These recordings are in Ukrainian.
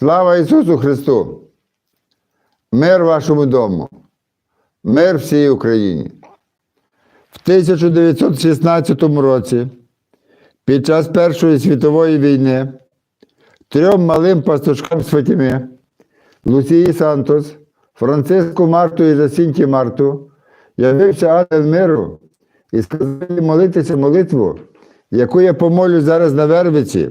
Слава Ісусу Христу! Мир вашому дому, мир всій Україні. В 1916 році, під час Першої світової війни, трьом малим пастушкам з Лусії Сантос, Франциску Марту і Засінті Марту, явився ангел миру і сказав молитися молитву, яку я помолю зараз на Вервиці,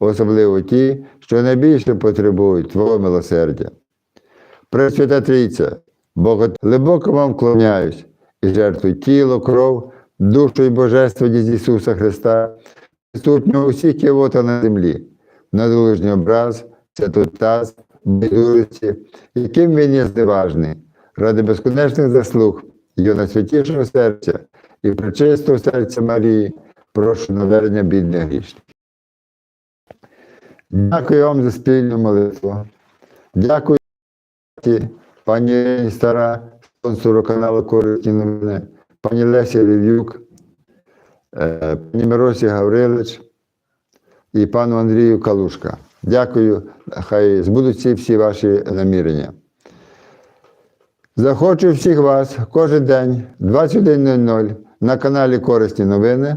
особливо ті, що найбільше потребують Твого милосердя. Пресвята Трійця, Бога, глибоко вам вклоняюсь і жертвую тіло, кров, душу і божественність Ісуса Христа, присутнього усіх кивота на землі, на долужній образ, святотаз, байдужості, яким він є зневажний, ради безконечних заслуг його найсвятішого серця і пречистого серця Марії, прошу навернення бідних грішних. Дякую вам за спільну молитву. Дякую пані Стара, спонсору каналу Корисні новини, пані Лесі Рев'юк, е, пані Миросі Гаврилич і пану Андрію Калушка. Дякую, хай збудуться всі ваші намірення. Захочу всіх вас кожен день 21.00 на каналі Корисні новини